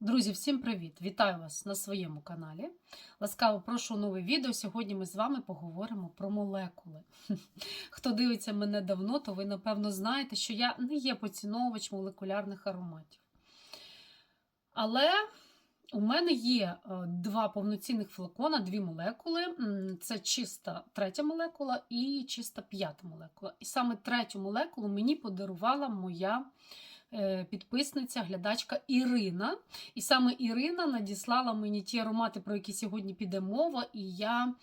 Друзі, всім привіт! Вітаю вас на своєму каналі. Ласкаво прошу нове відео. Сьогодні ми з вами поговоримо про молекули. Хто дивиться мене давно, то ви напевно знаєте, що я не є поціновувач молекулярних ароматів. Але у мене є е, два повноцінних флакона, дві молекули. Це чиста третя молекула і чиста п'ята молекула. І саме третю молекулу мені подарувала моя підписниця, глядачка Ірина. І саме Ірина надіслала мені ті аромати, про які сьогодні піде мова, і я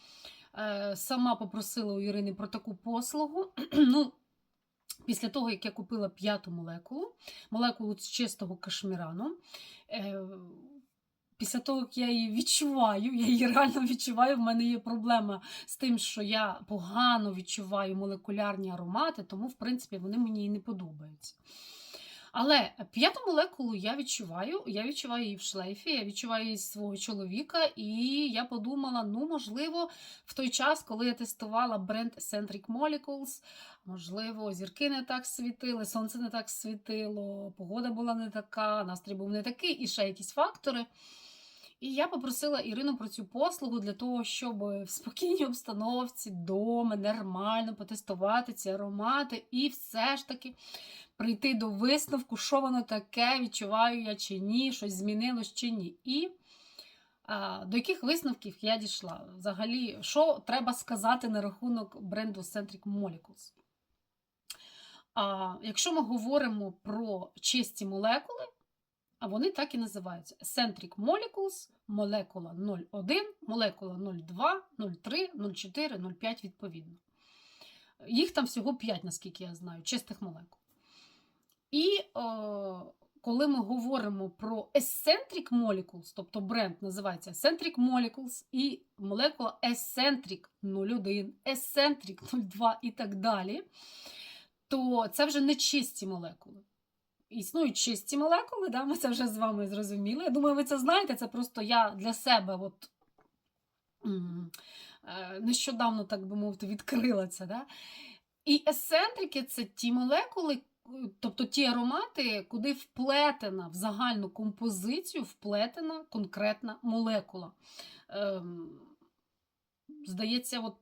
е, сама попросила у Ірини про таку послугу. ну, Після того, як я купила п'яту молекулу, молекулу з чистого кашмірану, е, після того, як я її відчуваю, я її реально відчуваю, в мене є проблема з тим, що я погано відчуваю молекулярні аромати, тому, в принципі, вони мені і не подобаються. Але п'яту молекулу я відчуваю, я відчуваю її в шлейфі, я відчуваю її свого чоловіка, і я подумала: ну, можливо, в той час, коли я тестувала бренд Centric Molecules, можливо, зірки не так світили, сонце не так світило, погода була не така, настрій був не такий, і ще якісь фактори. І я попросила Ірину про цю послугу для того, щоб в спокійній обстановці вдома нормально потестувати ці аромати, і все ж таки прийти до висновку, що воно таке, відчуваю я чи ні, щось змінилось чи ні. І до яких висновків я дійшла? Взагалі, що треба сказати на рахунок бренду Centric Molecules? А, якщо ми говоримо про чисті молекули, а вони так і називаються: Centric Molecules, молекула 0,1, молекула 0,2, 0,3, 0,4, 0,5 відповідно. Їх там всього 5, наскільки я знаю, чистих молекул. І е, коли ми говоримо про Eccentric Molecules, тобто бренд називається Eccentric Molecules, і молекула Eccentric 01, Eccentric 02 і так далі, то це вже не чисті молекули. Існують чисті молекули, да? ми це вже з вами зрозуміли. Я думаю, ви це знаєте, це просто я для себе от, е, нещодавно, так би мовити, відкрила це. Да? І есцентрики це ті молекули, тобто ті аромати, куди вплетена в загальну композицію, вплетена конкретна молекула. Ем, Здається, от,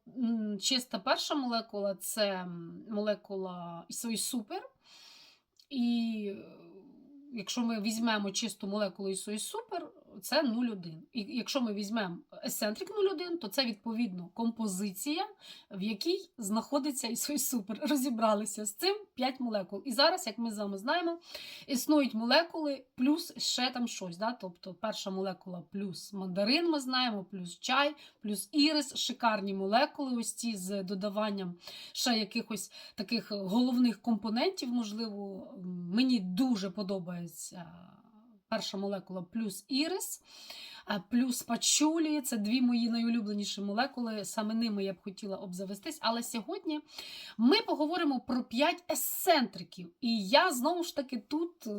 чиста перша молекула це молекула Супер. І е, якщо ми візьмемо чисту молекулу Ісої Супер, це 0,1. І якщо ми візьмемо Eccentric 0,1, то це відповідно композиція, в якій знаходиться Ісой Супер. Розібралися з цим 5 молекул. І зараз, як ми з вами знаємо, існують молекули плюс ще там щось. Да? Тобто перша молекула плюс мандарин, ми знаємо, плюс чай, плюс ірис, шикарні молекули, ось ці з додаванням ще якихось таких головних компонентів, можливо, мені дуже подобається перша молекула плюс ірис, плюс пачулі. Це дві мої найулюбленіші молекули. Саме ними я б хотіла обзавестись. Але сьогодні ми поговоримо про 5 есцентриків. І я знову ж таки тут. е,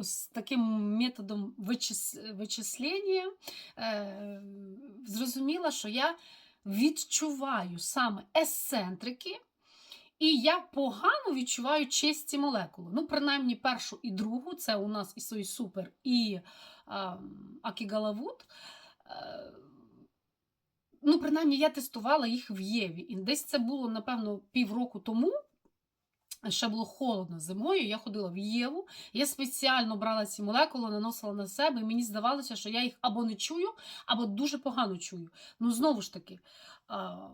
З таким методом вичис... вичислення е, зрозуміла, що я відчуваю саме есцентрики, і я погано відчуваю чисті молекули. Ну, принаймні, першу і другу це у нас Ісой Супер і Акігалавуд. Е, ну, принаймні, я тестувала їх в Єві. І десь це було, напевно, півроку тому. Ще було холодно зимою, я ходила в Єву, я спеціально брала ці молекули, наносила на себе, і мені здавалося, що я їх або не чую, або дуже погано чую. Ну, знову ж таки, а,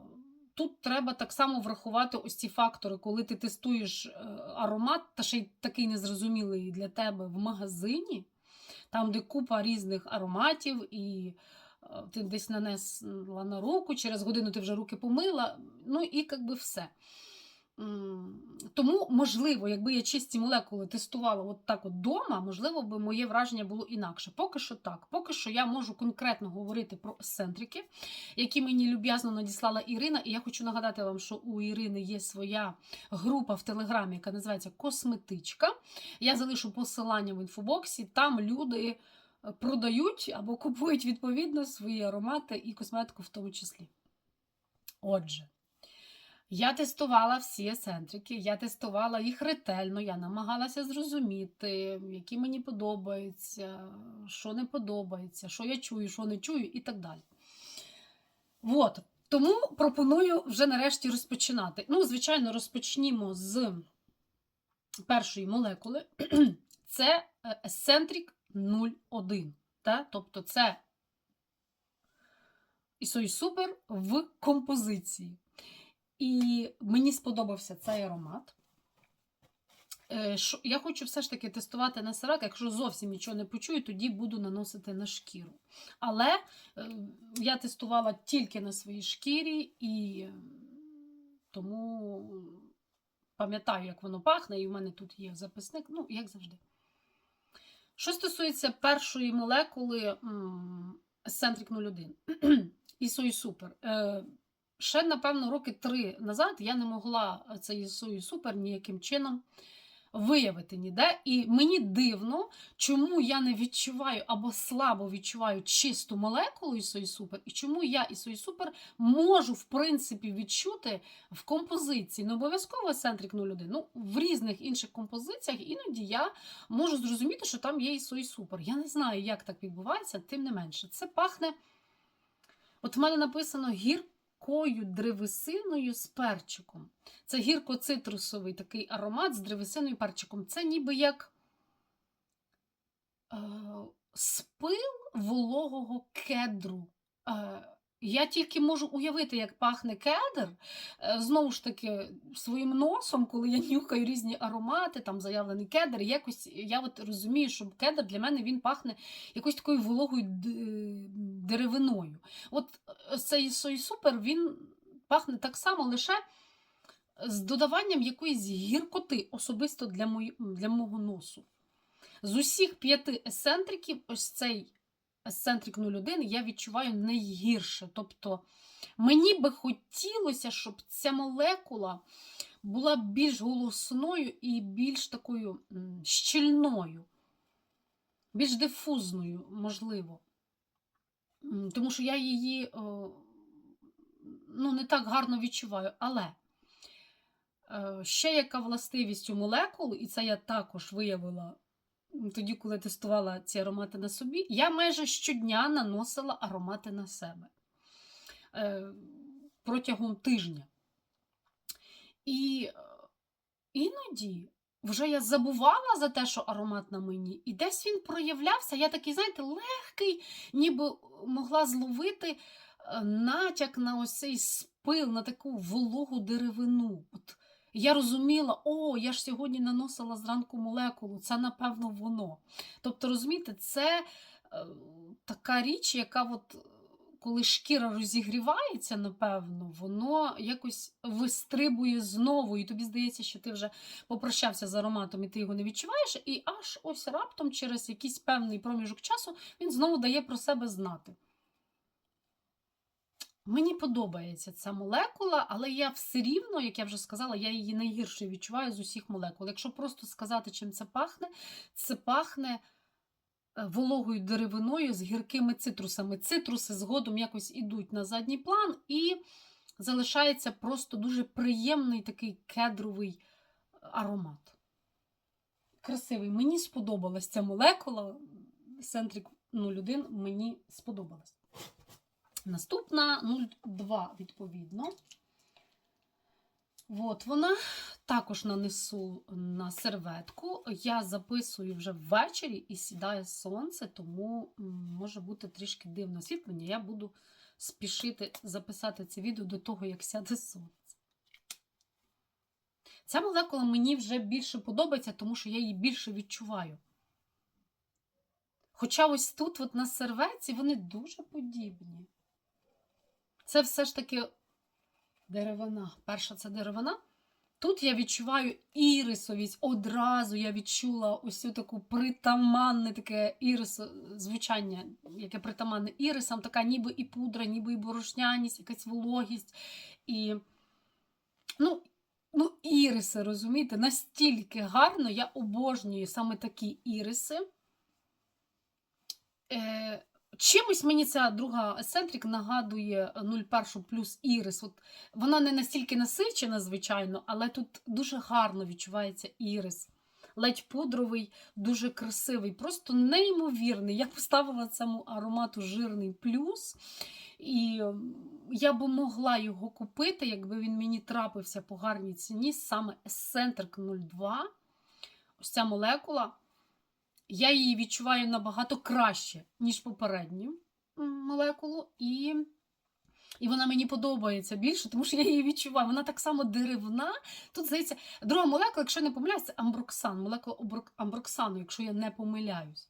тут треба так само врахувати ось ці фактори, коли ти тестуєш е, аромат, та ще й такий незрозумілий для тебе в магазині, там, де купа різних ароматів, і е, ти десь нанесла на руку, через годину ти вже руки помила, ну і якби все. Тому, можливо, якби я чисті молекули тестувала от так от дома, можливо, би моє враження було інакше. Поки що так. Поки що я можу конкретно говорити про есцентрики, які мені люб'язно надіслала Ірина. І я хочу нагадати вам, що у Ірини є своя група в Телеграмі, яка називається Косметичка. Я залишу посилання в інфобоксі. Там люди е, продають або купують відповідно свої аромати і косметику в тому числі. Отже. Я тестувала всі есцентрики, я тестувала їх ретельно, я намагалася зрозуміти, які мені подобаються, що не подобається, що я чую, що не чую, і так далі. От. Тому пропоную вже нарешті розпочинати. Ну, звичайно, розпочнімо з першої молекули. Це е, есцентрик 01. Та? Тобто це Ісой Супер в композиції. І мені сподобався цей аромат. Е, Я хочу все ж таки тестувати на сирак. Якщо зовсім нічого не почую, тоді буду наносити на шкіру. Але е, я тестувала тільки на своїй шкірі, і е, тому пам'ятаю, як воно пахне, і в мене тут є записник, ну, як завжди. Що стосується першої молекули Eccentric 01 і Сой Супер. Е, Ще, напевно, роки три назад я не могла цей Сой Супер ніяким чином виявити ніде. І мені дивно, чому я не відчуваю або слабо відчуваю чисту молекулу Ісої Супер, і чому я Ісої Супер можу, в принципі, відчути в композиції. Не обов'язково Eccentric 01, ну, в різних інших композиціях іноді я можу зрозуміти, що там є Ісої Супер. Я не знаю, як так відбувається, тим не менше. Це пахне. От в мене написано гіркою древесиною з перчиком. Це гірко-цитрусовий такий аромат з древесиною перчиком. Це ніби як е, спил вологого кедру. Е, я тільки можу уявити, як пахне кедр. Е, Знову ж таки, своїм носом, коли я нюхаю різні аромати, там заявлений кедр, якось я от розумію, що кедр для мене він пахне якоюсь такою вологою деревиною. От е, цей сой супер він пахне так само лише з додаванням якоїсь гіркоти, особисто для, мої, для мого носу. З усіх п'яти есцентриків, ось цей есцентрик 01 я відчуваю найгірше. Тобто мені би хотілося, щоб ця молекула була більш голосною і більш такою щільною, більш дифузною, можливо. Тому що я її ну, не так гарно відчуваю. Але е, ще яка властивість у молекул, і це я також виявила тоді, коли тестувала ці аромати на собі, я майже щодня наносила аромати на себе е, протягом тижня. І е, іноді вже я забувала за те, що аромат на мені, і десь він проявлявся. Я такий, знаєте, легкий, ніби могла зловити е, натяк на ось цей спил, на таку вологу деревину. От я розуміла, о, я ж сьогодні наносила зранку молекулу, це напевно воно. Тобто, розумієте, це е, така річ, яка от. Коли шкіра розігрівається, напевно, воно якось вистрибує знову, і тобі здається, що ти вже попрощався з ароматом і ти його не відчуваєш, і аж ось раптом через якийсь певний проміжок часу він знову дає про себе знати. Мені подобається ця молекула, але я все рівно, як я вже сказала, я її найгірше відчуваю з усіх молекул. Якщо просто сказати, чим це пахне, це пахне е, вологою деревиною з гіркими цитрусами. Цитруси згодом якось ідуть на задній план, і залишається просто дуже приємний такий кедровий аромат. Красивий. Мені сподобалась ця молекула. Centric 01 мені сподобалась. Наступна 02, відповідно. От вона також нанесу на серветку. Я записую вже ввечері і сідає сонце, тому може бути трішки дивне освітлення. Я буду спішити записати це відео до того, як сяде сонце. Ця молекула мені вже більше подобається, тому що я її більше відчуваю. Хоча ось тут, от на серветці, вони дуже подібні. Це все ж таки деревина. Перша це деревина. Тут я відчуваю ірисовість. Одразу я відчула ось таку притаманне таке ірис, звучання, яке притаманне ірисам, така ніби і пудра, ніби і борошняність, якась вологість. І, ну, ну, іриси, розумієте, настільки гарно, я обожнюю саме такі іриси. Е, Чимось мені ця друга есцентрик нагадує 01 плюс ірис. От вона не настільки насичена, звичайно, але тут дуже гарно відчувається ірис. Ледь пудровий, дуже красивий, просто неймовірний. Я поставила цьому аромату жирний плюс. І я би могла його купити, якби він мені трапився по гарній ціні, саме Eccentric 02. Ось ця молекула. Я її відчуваю набагато краще, ніж попередню молекулу. І, і вона мені подобається більше, тому що я її відчуваю. Вона так само деревна. Тут, здається, друга молекула, якщо я не помиляюсь, це амброксан, молекула амброксану, якщо я не помиляюсь.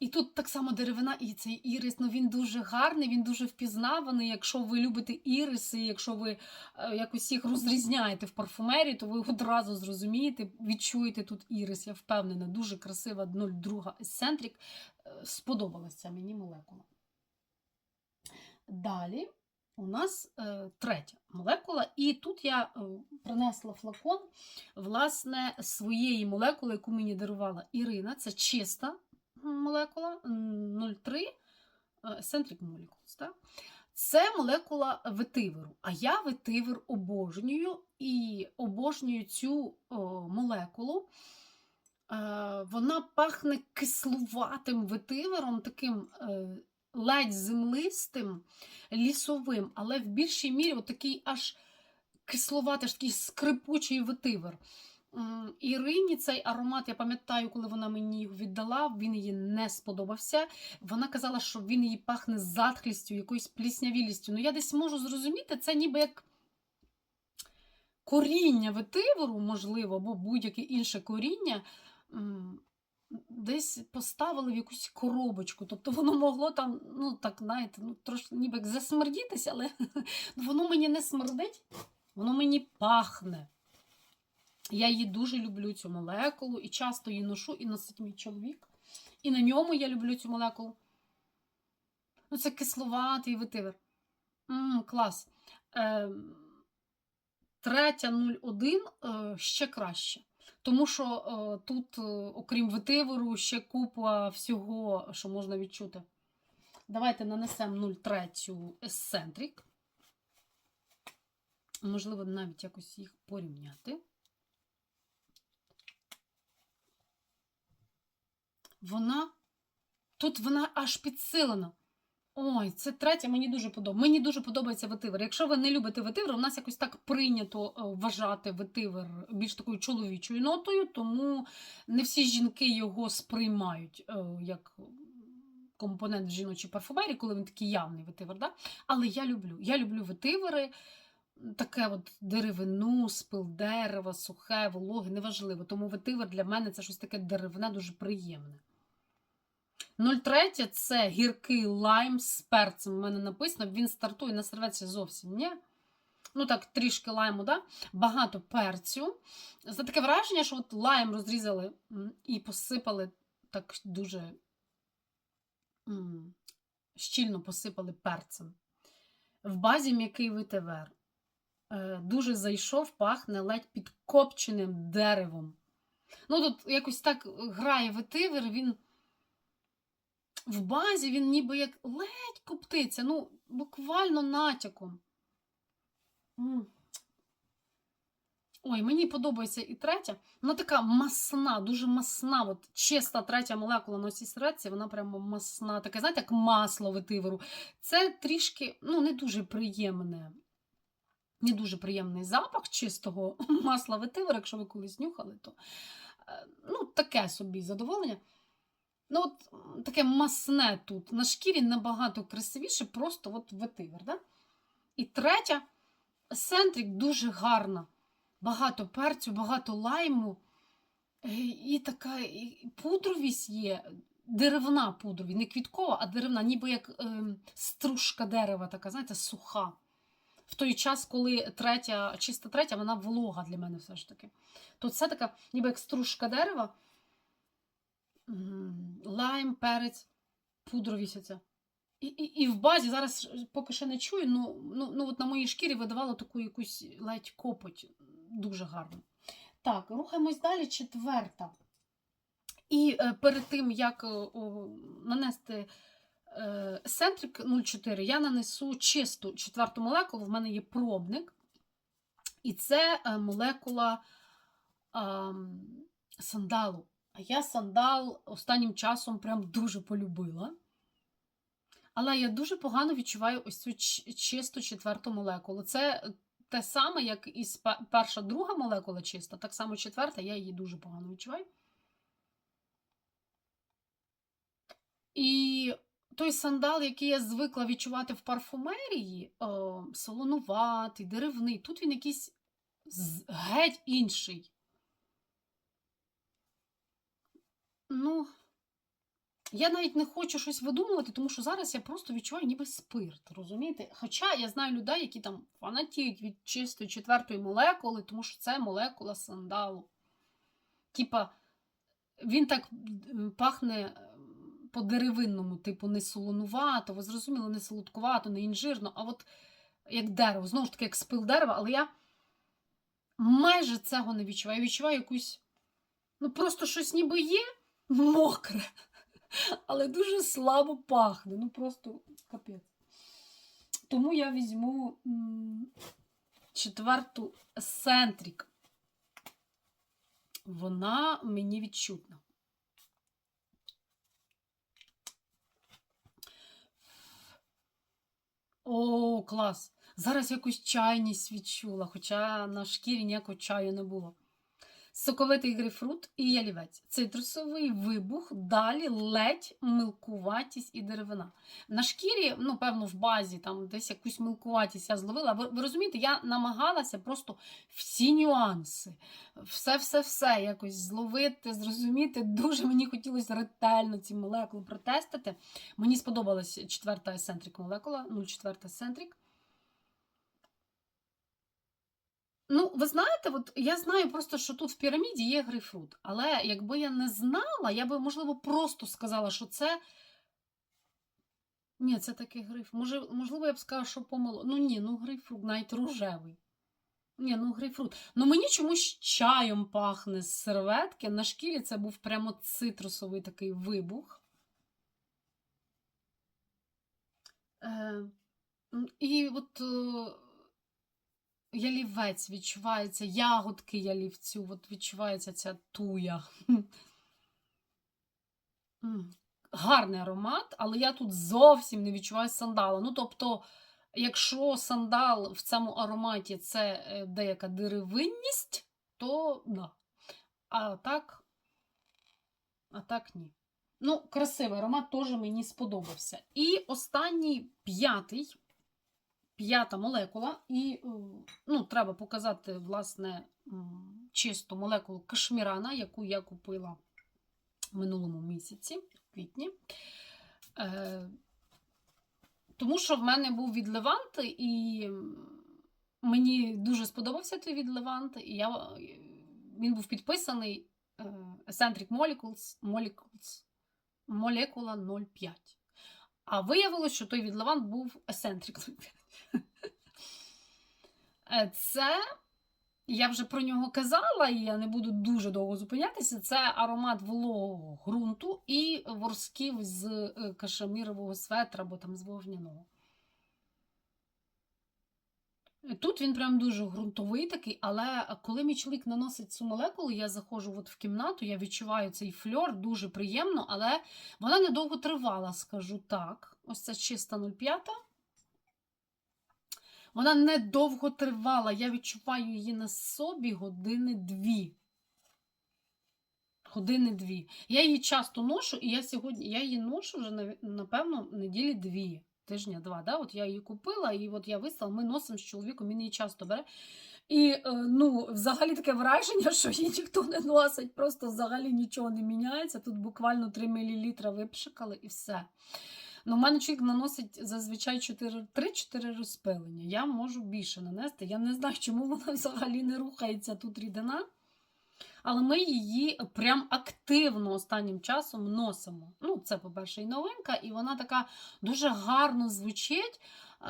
І тут так само деревина, і цей ірис, ну він дуже гарний, він дуже впізнаваний. Якщо ви любите іриси, якщо ви е, якось їх розрізняєте в парфумерії, то ви одразу зрозумієте, відчуєте тут ірис. Я впевнена, дуже красива 02 Eccentric. Е, Сподобалася мені молекула. Далі у нас е, третя молекула, і тут я принесла флакон власне своєї молекули, яку мені дарувала Ірина. Це чиста молекула 03 е, Eccentric Molecules. Це молекула ветиверу. А я ветивер обожнюю і обожнюю цю молекулу. Е, Вона пахне кислуватим ветивером, таким е, ледь землистим, лісовим, але в більшій мірі от такий аж кислуватий, такий скрипучий ветивер. Ірині цей аромат, я пам'ятаю, коли вона мені його віддала, він їй не сподобався. Вона казала, що він її пахне затхлістю, якоюсь пліснявілістю. Ну, я десь можу зрозуміти, це ніби як коріння ветиверу, можливо, або будь-яке інше коріння. Десь поставили в якусь коробочку. Тобто воно могло там, ну так, знаєте, ну трошки ніби як засмердітися, але воно мені не смердить, воно мені пахне. Я її дуже люблю, цю молекулу, і часто її ношу, і носить мій чоловік. І на ньому я люблю цю молекулу. Ну, це кисловатий ветивер. М, клас. Е, третя 01 е, ще краще. Тому що е, тут, е, окрім ветиверу, ще купа всього, що можна відчути. Давайте нанесемо 03 Eccentric. Можливо, навіть якось їх порівняти. Вона тут вона аж підсилена. Ой, це третя, мені дуже подобається. Мені дуже подобається ветивер. Якщо ви не любите ветивер, у нас якось так прийнято е, вважати ветивер більш такою чоловічою нотою, тому не всі жінки його сприймають е, як компонент в жіночій парфумерії, коли він такий явний ветивер. Да? Але я люблю. Я люблю ветивери, таке от деревину, спил дерева, сухе, вологе, неважливо. Тому ветивер для мене це щось таке деревне, дуже приємне. 03 це гіркий лайм з перцем. У мене написано, він стартує на серветці зовсім ні. Ну так, трішки лайму, да? багато перцю. За таке враження, що от лайм розрізали і посипали так дуже щільно посипали перцем. В базі м'який витивер. Е, Дуже зайшов, пахне ледь підкопченим деревом. Ну, тут якось так грає ветивер, він в базі він ніби як ледь коптиться, ну, буквально натяком. Ой, мені подобається і третя. Вона така масна, дуже масна. От чиста третя молекула на цій середці, вона прямо масна. Таке, знаєте, як масло ветиверу. Це трішки ну, не дуже приємне. Не дуже приємний запах чистого масла ветивера, якщо ви колись нюхали, то е, ну, таке собі задоволення. Ну, от таке масне тут. На шкірі набагато красивіше, просто от ветивер. Да? І третя, Сентрик дуже гарна. Багато перцю, багато лайму. Е, І така і пудровість є, деревна пудровість, не квіткова, а деревна, ніби як ем, стружка дерева, така, знаєте, суха. В той час, коли третя, чиста третя, вона волога для мене все ж таки. То це така, ніби як стружка дерева, лайм, перець, пудровість оця. І, і, і в базі зараз поки що не чую, ну, ну, ну от на моїй шкірі видавало таку якусь ледь копоть. Дуже гарно. Так, рухаємось далі. Четверта. І е, перед тим, як е, о, нанести е, Eccentric 0,4, я нанесу чисту четверту молекулу. В мене є пробник. І це е, молекула ам, сандалу. А я сандал останнім часом прям дуже полюбила. Але я дуже погано відчуваю ось цю чисту четверту молекулу. Це те саме, як і перша, друга молекула чиста, так само четверта, я її дуже погано відчуваю. І той сандал, який я звикла відчувати в парфумерії, солонуватий, деревний, тут він якийсь геть інший. Ну, я навіть не хочу щось видумувати, тому що зараз я просто відчуваю ніби спирт, розумієте? Хоча я знаю людей, які там фанатіють від чистої четвертої молекули, тому що це молекула сандалу. Типа, він так пахне по-деревинному, типу, не солонувато, ви зрозуміли, не солодкувато, не інжирно, а от як дерево, знову ж таки, як спил дерева, але я майже цього не відчуваю. Я відчуваю якусь, ну просто щось ніби є мокре, але дуже слабо пахне. Ну просто капець. Тому я візьму четверту Сентрік. Вона мені відчутна. О, клас! Зараз якусь чайність відчула, хоча на шкірі ніякого чаю не було. Соковитий грейпфрут і ялівець. Цитрусовий вибух, далі ледь милкуватість і деревина. На шкірі, ну, певно, в базі, там десь якусь милкуватість я зловила. Ви, ви розумієте, я намагалася просто всі нюанси, все-все-все якось зловити, зрозуміти. Дуже мені хотілося ретельно ці молекули протестити. Мені сподобалась четверта есентрик молекула, 0,4 есентрик. Ну, ви знаєте, от я знаю просто, що тут в піраміді є грейпфрут. Але якби я не знала, я би, можливо, просто сказала, що це. Ні, це такий грейпфрут. Може, можливо, я б сказала, що помило. Ну ні, ну грейпфрут, навіть рожевий. Ні, ну грейпфрут. Ну мені чомусь чаєм пахне з серветки. На шкірі це був прямо цитрусовий такий вибух. Е, і от. Ялівець відчувається, ягодки ялівцю, от відчувається ця туя. Гарний аромат, але я тут зовсім не відчуваю сандалу. Ну, тобто, якщо сандал в цьому ароматі це е, деяка деревинність, то да. А так, а так ні. Ну, красивий аромат теж мені сподобався. І останній п'ятий п'ята молекула, і е, ну, треба показати, власне, чисту молекулу кашмірана, яку я купила в минулому місяці, в квітні. Е, Тому що в мене був від Левант, і мені дуже сподобався той від Левант, і я, він був підписаний е, Eccentric Molecules, Molecules молекула 0,5. А виявилось, що той від був 0,5. Е, Це, я вже про нього казала, і я не буду дуже довго зупинятися. Це аромат вологого ґрунту і ворсків з е, кашемірового светра або там з вовняного. Тут він прям дуже ґрунтовий такий, але коли мій чоловік наносить цю молекулу, я заходжу от в кімнату, я відчуваю цей фльор, дуже приємно, але вона недовго тривала, скажу так. Ось це чиста 0,5. Вона недовго тривала. Я відчуваю її на собі години дві. Години дві. Я її часто ношу, і я сьогодні я її ношу вже, напевно, неділі дві, тижня два. Да? От я її купила, і от я виставила, ми носимо з чоловіком, він її часто бере. І е, ну, взагалі таке враження, що її ніхто не носить, просто взагалі нічого не міняється. Тут буквально 3 мл випшикали і все. Ну, у мене чоловік наносить зазвичай 4 3-4 розпилення. Я можу більше нанести. Я не знаю, чому вона взагалі не рухається тут рідина. Але ми її прям активно останнім часом носимо. Ну, це, по-перше, і новинка, і вона така дуже гарно звучить. Е,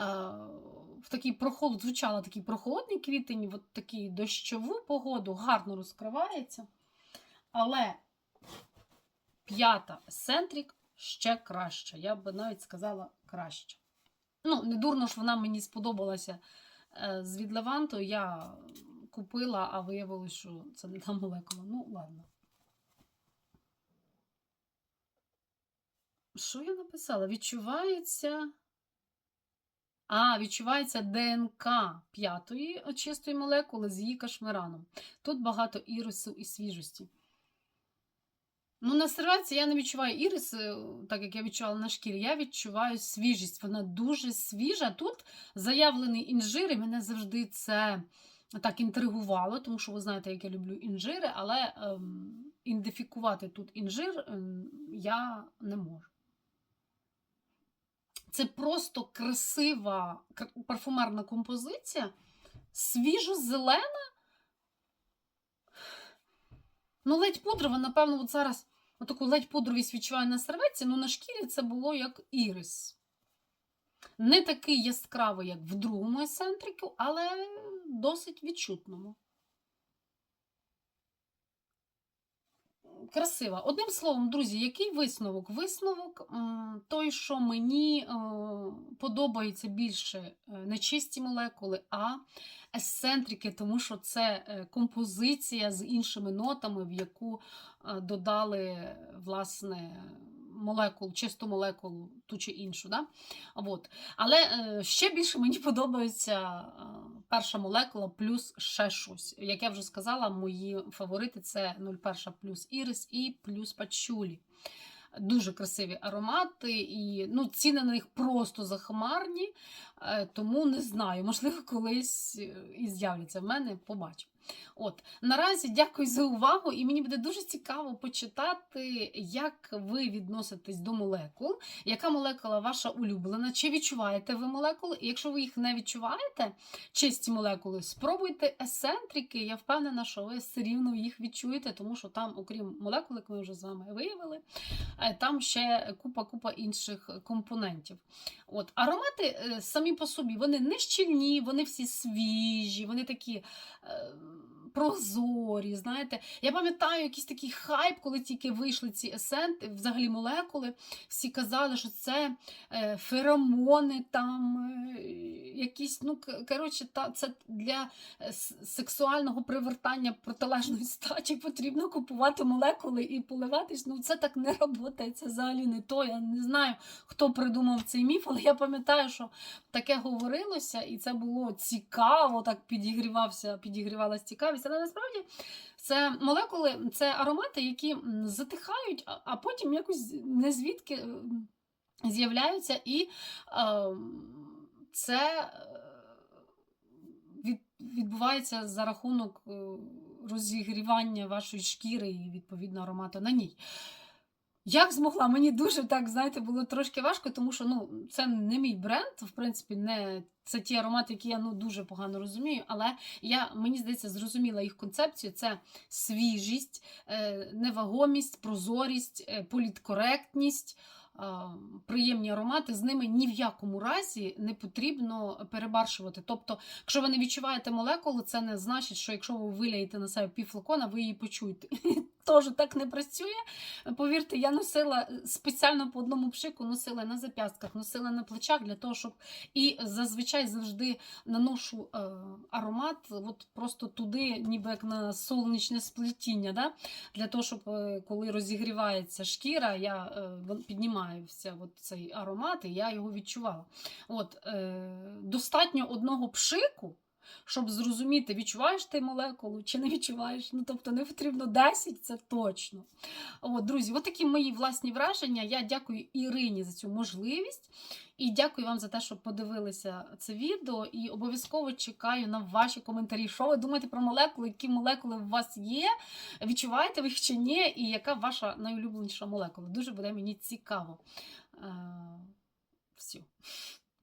В такий прохолод, звучала такий прохолодний квітень, в такий дощову погоду, гарно розкривається. Але п'ята есцентрик ще краще. Я б навіть сказала краще. Ну, не дурно ж вона мені сподобалася е, з від Леванту. Я купила, а виявилось, що це не та молекула. Ну, ладно. Що я написала? Відчувається. А, відчувається ДНК п'ятої чистої молекули з її кашмираном. Тут багато ірису і свіжості. Ну, на серветці я не відчуваю ірис, е, так як я відчувала на шкірі. Я відчуваю свіжість. Вона дуже свіжа. Тут заявлений інжир, і мене завжди це так інтригувало, тому що ви знаєте, як я люблю інжири, але ем, ідентифікувати тут інжир ем, я не можу. Це просто красива парфумерна композиція, свіжо-зелена. Ну, ледь пудрова, напевно, от зараз отаку ледь пудровість відчуваю на серветці, ну на шкірі це було як ірис. Не такий яскравий, як в другому есцентрику, але досить відчутному. Красива. Одним словом, друзі, який висновок? Висновок той, що мені е, подобається більше е, не чисті молекули, а есцентрики, тому що це е, композиція з іншими нотами, в яку додали власне молекул, чисту молекулу, ту чи іншу. Да? От. Але ще більше мені подобається е, перша молекула плюс ще щось. Як я вже сказала, мої фаворити це 01 плюс ірис і плюс пачулі. Дуже красиві аромати, і ну, ціни на них просто захмарні, е, тому не знаю, можливо, колись е, і з'являться в мене, побачу. От, наразі дякую за увагу, і мені буде дуже цікаво почитати, як ви відноситесь до молекул, яка молекула ваша улюблена, чи відчуваєте ви молекули, і якщо ви їх не відчуваєте, чисті молекули, спробуйте есцентрики. Я впевнена, що ви все рівно їх відчуєте, тому що там, окрім молекул, як ми вже з вами виявили, е, там ще купа-купа інших компонентів. От, Аромати е, самі по собі, вони не щільні, вони всі свіжі, вони такі. Прозорі, знаєте, я пам'ятаю якийсь такий хайп, коли тільки вийшли ці есенти, взагалі молекули. Всі казали, що це е, феромони, там е, якісь, ну коротше, та це для е, сексуального привертання протилежної статі потрібно купувати молекули і поливатись. Ну це так не працює, це взагалі не то. Я не знаю, хто придумав цей міф, але я пам'ятаю, що таке говорилося, і це було цікаво, так підігрівався, підігрівалась цікавість. Але насправді це молекули, це аромати, які затихають, а- потім якось незвідки м, з'являються, і е, це е, від, відбувається за рахунок е, розігрівання вашої шкіри і відповідно аромату на ній. Як змогла? Мені дуже так, знаєте, було трошки важко, тому що ну, це не мій бренд, в принципі, не це ті аромати, які я ну, дуже погано розумію. Але я, мені здається, зрозуміла їх концепцію: це свіжість, е, невагомість, прозорість, е, політкоректність. Приємні аромати, з ними ні в якому разі не потрібно перебаршувати. Тобто, якщо ви не відчуваєте молекулу, це не значить, що якщо ви виляєте на себе пів флакона, ви її почуєте. Теж так не працює. Повірте, я носила е, спеціально по одному пшику, носила на зап'ястках, носила на плечах для того, щоб і зазвичай завжди наношу е, аромат, от просто туди, ніби як на сонячне сплетіння. Да? Для того, щоб е, коли розігрівається шкіра, я е, піднімаюся от цей аромат, і я його відчувала. От, е, достатньо одного пшику щоб зрозуміти, відчуваєш ти молекулу чи не відчуваєш. Ну, тобто не потрібно 10, це точно. От, друзі, от такі мої власні враження. Я дякую Ірині за цю можливість. І дякую вам за те, що подивилися це відео. І обов'язково чекаю на ваші коментарі. Що ви думаєте про молекули, які молекули у вас є? Відчуваєте ви їх чи ні? І яка ваша найулюбленіша молекула? Дуже буде мені цікаво. Е, Все.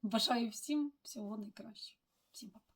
Бажаю всім всього найкращого. Всім па-па.